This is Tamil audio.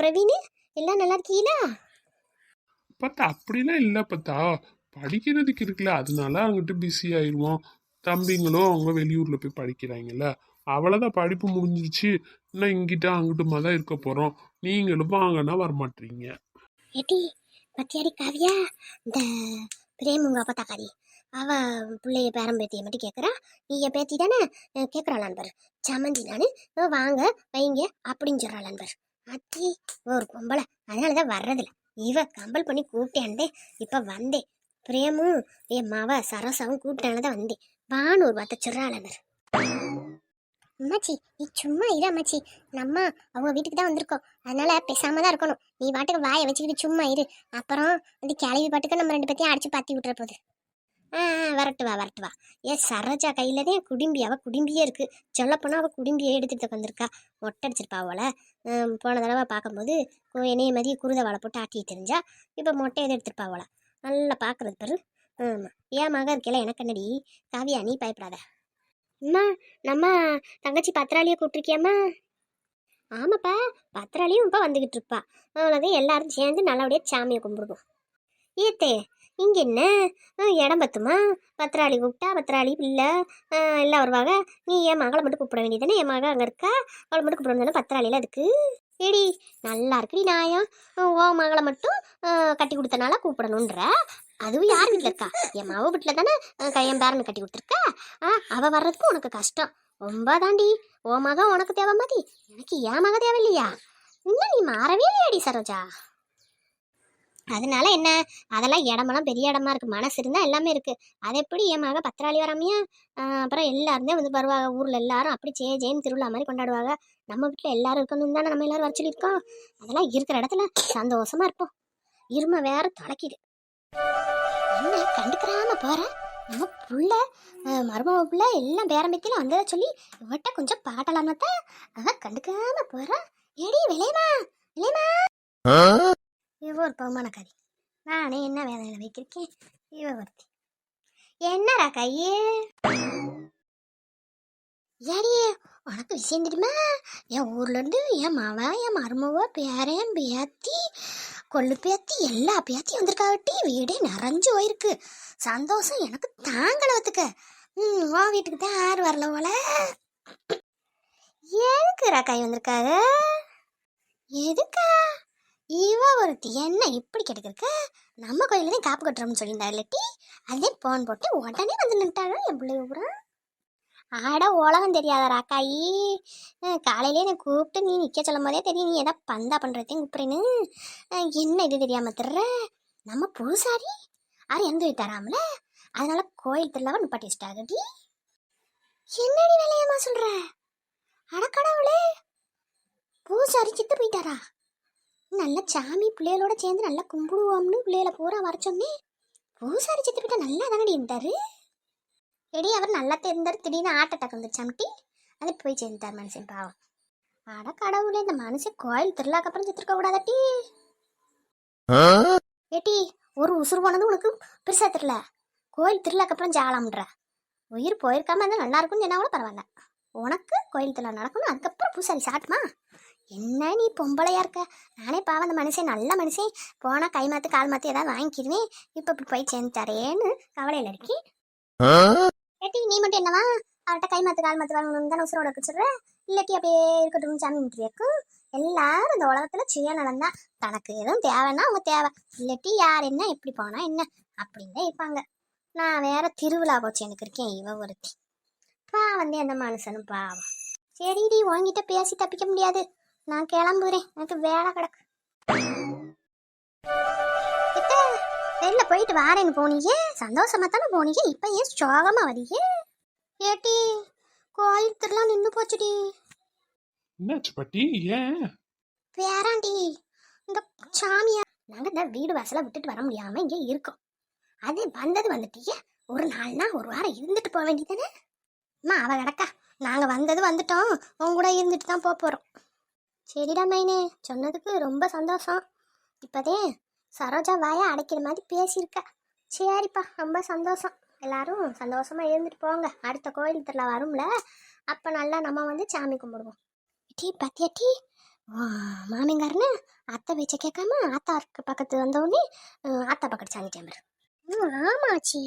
பிரவீன்? எல்லாம் நல்லா இருக்கீங்களா பார்த்தா அப்படிலாம் இல்லை பார்த்தா படிக்கிறதுக்கு இருக்குல்ல அதனால அங்கிட்டு பிஸி ஆயிடுவோம் தம்பிங்களும் அவங்க வெளியூர்ல போய் படிக்கிறாங்கல்ல. அவ்வளோதான் படிப்பு முடிஞ்சிருச்சு. இன்னும் இங்கிட்ட அங்கிட்டுமா தான் இருக்க போறோம். நீங்களும் வாங்கன்னா வரமாட்டீங்க. ஏட்டி பத்தியாடி காவியா? இந்த பிரேம் உங்க அப்பா தாக்காரி அவ பிள்ளைய பேரம்பேத்தியை மட்டும் கேட்குறா நீ என் பேத்தி தானே கேட்குறாளான் பாரு சமந்தி நான் வாங்க வைங்க அப்படின்னு சொல்கிறாளான் பாரு அத்தி ஒரு பொம்பளை. அதனால தான் வர்றதில்ல. இவ கம்பல் பண்ணி கூப்பிட்டேன்ட்டு இப்போ வந்தேன் பிரேமும் என் மாவ சரசாவும் கூப்பிட்டால தான் வந்தேன் வான்னு ஒரு பார்த்த சுறாளனர் அம்மாச்சி நீ சும்மா இரு அம்மாச்சி. நம்ம அவங்க வீட்டுக்கு தான் வந்திருக்கோம். அதனால பேசாம தான் இருக்கணும். நீ பாட்டுக்கு வாயை வச்சுக்கிட்டு சும்மா இரு. அப்புறம் வந்து கிளவி பாட்டுக்கு நம்ம ரெண்டு பேத்தையும் அடிச்சு பாத்தி விட்டுற போகுது. வரட்டு வா வரட்டு வா ஏ சரோஜா கையில தான் குடும்பி அவள் குடும்பியே இருக்கு. சொல்லப்போனால் அவள் குடும்பியே எடுத்துகிட்டு வந்திருக்கா மொட்டை அவளை. போன தடவை பார்க்கும்போது என்னைய மாதிரி குருத வாழை போட்டு ஆட்டி தெரிஞ்சா இப்போ மொட்டை எது எடுத்துருப்பா அவளை. நல்லா பார்க்கறது பாரு. ஆமாம் ஏன் மக இருக்கல எனக்கு என்னடி? காவியா நீ பயப்படாத. அம்மா நம்ம தங்கச்சி பத்திராளியை கூப்பிட்டுருக்கியம்மா? ஆமாப்பா பத்திராளியும் இப்போ வந்துக்கிட்டு இருப்பா. அவ்வளோதான் எல்லாரும் சேர்ந்து நல்லபடியாக சாமியை கும்பிடுவோம். ஏத்தே இங்கே என்ன? இடம் பத்துமா? பத்திராளி கூப்பிட்டா பத்திராளி பிள்ளை. எல்லாம் வருவாங்க நீ என் மகளை மட்டும் கூப்பிட வேண்டியதானே என் மகள் அங்கே இருக்கா? அவளை மட்டும் கூப்பிட பத்திராளியில் அதுக்கு ஏடி நல்லா இருக்குடி நாயம் ஓ மகளை மட்டும் கட்டி கொடுத்தனால கூப்பிடணுன்ற அதுவும் யார் வீட்டில் இருக்கா? என் மாவ வீட்டில் தானே கையன் என் கட்டி கொடுத்துருக்கா? ஆ அவள் வர்றதுக்கு உனக்கு கஷ்டம். ரொம்ப தாண்டி ஓ மகன் உனக்கு தேவை மாதிரி. எனக்கு என் மக தேவை இல்லையா இன்னும் நீ மாறவே இல்லையாடி சரோஜா? அதனால என்ன? அதெல்லாம் இடமெல்லாம் பெரிய இடமா இருக்கு. மனசு இருந்தா எல்லாமே இருக்கு. அது எப்படி என் மக பத்திராளி வராமையா? அப்புறம் எல்லாருமே வந்து வருவாங்க. ஊர்ல எல்லாரும் அப்படி ஜே ஜெயின் திருவிழா மாதிரி கொண்டாடுவாங்க. நம்ம வீட்டுல எல்லாரும் இருக்கணும் தானே நம்ம எல்லாரும் வர சொல்லியிருக்கோம். அதெல்லாம் இருக்கிற இடத்துல சந்தோஷமா இருப்போம். இரும வேற தொலைக்குது. என்ன? கண்டுக்கிறாம போற? நம்ம புள்ள மருமக புள்ள எல்லாம் பேரம்பத்தில வந்ததை சொல்லி இவட்ட கொஞ்சம் பாட்டலாம தான் அவன் கண்டுக்காம போற. ஏடி விளையமா விளையமா இவ ஒரு கதை நானே என்ன வேலையில் வைக்கிருக்கேன் இவ ஒருத்தி என்னடா கையே? ஏடியே உனக்கு விஷயம் தெரியுமா? என் ஊர்லேருந்து என் மாவன் என் மருமவ பேரன் பேத்தி கொள்ளு பேத்தி எல்லா பேத்தியும் வந்திருக்காவட்டி வீடே நிறைஞ்சு போயிருக்கு. சந்தோஷம் எனக்கு தாங்களை வத்துக்க ம் உன் வீட்டுக்கு தான் யார் வரல போல. எதுக்கு ரக்காய் வந்திருக்காரு எதுக்கா? இவ ஒருத்தி என்ன இப்படி கிடைக்கிறக்க நம்ம கோயில தான் காப்பு கட்டுறோம்னு சொல்லியிருந்தா இல்லாட்டி? அதே போன் போட்டு உடனே வந்து நின்ட்டாங்க என் பிள்ளை பூரா? ஆட உலகம் தெரியாத ராக்காயி காலையிலே என்னை கூப்பிட்டு நீ நிற்க சொல்லும் போதே தெரியும். நீ எதா பந்தா பண்ணுறதையும் கூப்பிட்றேன்னு என்ன இது தெரியாமல் தர்ற? நம்ம பூசாரி? அது எந்த தராமல அதனால கோயில் திருவிழாவை நிப்பாட்டி வச்சிட்டாங்கடி என்னடி வேலையம்மா சொல்கிற அடக்கடவுளே. பூசாரி சித்து போயிட்டாரா? நல்ல சாமி பிள்ளைகளோட சேர்ந்து நல்லா கும்பிடுவோம்னு பிள்ளைகளை பூரா வர சொன்னேன் பூசாரி சித்து நல்லா தானடி இருந்தாரு? எடி அவர் நல்லா தெரிந்தார். திடீர்னு ஆட்ட அட்டாக் வந்துருச்சாம்டி அது போய் சேர்ந்தார் மனுஷன் பாவம். அட கடவுளே இந்த மனுஷன் கோயில் திருவிழாக்கு அப்புறம் செத்துருக்க கூடாதட்டி ஏட்டி ஒரு உசுறு போனது உனக்கு பெருசா தெரியல. கோயில் திருவிழாக்கு அப்புறம் ஜாலாம்ன்ற. உயிர் போயிருக்காம இருந்தால் நல்லா இருக்கும்னு என்ன கூட பரவாயில்ல. உனக்கு கோயில் திருவிழா நடக்கணும் அதுக்கப்புறம் பூசாரி சாட்டுமா? என்ன நீ பொம்பளையா இருக்க? நானே பாவம் அந்த மனுஷன் நல்ல மனுஷன். போனால் கை மாத்து கால் மாத்து ஏதாவது வாங்கிக்கிடுவேன் இப்போ இப்படி போய் சேர்ந்து தரேன்னு கவலையில் இருக்கி. ஏட்டி நீ மட்டும் என்னவா? அவர்கிட்ட கை மாத்து கால் மாத்து வாங்கணும்னு தானே உசுரோட வச்சுடுற இல்லாட்டி அப்படியே இருக்கட்டும் சாமி முட்டியாக்கும் எல்லாரும் இந்த உலகத்துல சுயநலம் தான் தனக்கு எதுவும் தேவைன்னா அவங்க தேவை. இல்லாட்டி யார் என்ன எப்படி போனா என்ன அப்படின்னு தான் இருப்பாங்க நான் வேற திருவிழா போச்சு எனக்கு இருக்கேன் இவ ஒருத்தி. பாவம் வந்து அந்த மனுஷனும் பாவம். சரிடி உன்கிட்ட பேசி தப்பிக்க முடியாது. நான் கிளம்புறேன். எனக்கு வேலை கிடக்கு. வெளில போயிட்டு வாரேன்னு போனீங்க சந்தோஷமா தானே போனீங்க இப்போ ஏன் சோகமா வரீங்க ஏட்டி கோயில் திருவிழா நின்று போச்சுடி. என்னாச்சு பாட்டி? ஏன்? வேறாண்டி இந்த சாமியா நாங்கள் இந்த வீடு வாசலை விட்டுட்டு வர முடியாம இங்கே இருக்கோம். அது வந்தது வந்துட்டீங்க ஒரு நாள்னா ஒரு வாரம் இருந்துட்டு போக வேண்டியதானே அம்மா அவ கிடக்கா. நாங்கள் வந்தது வந்துட்டோம். உன் கூட இருந்துட்டு தான் போக போகிறோம் சரிடா மைனே சொன்னதுக்கு ரொம்ப சந்தோஷம். இப்போதே சரோஜா வாயை அடைக்கிற மாதிரி பேசியிருக்க. சரிப்பா ரொம்ப சந்தோஷம். எல்லாரும் சந்தோஷமாக இருந்துட்டு போங்க. அடுத்த கோயில் திருவிழா வரும்ல. அப்போ நல்லா நம்ம வந்து சாமி கும்பிடுவோம். டீ பத்தியா டீ மாமிங்காரனு அத்தை பேச்ச கேட்காம ஆத்தாருக்கு பக்கத்து வந்தவுடனே ஆத்தா பக்கத்து சாமி பாரு ஆமாச்சி.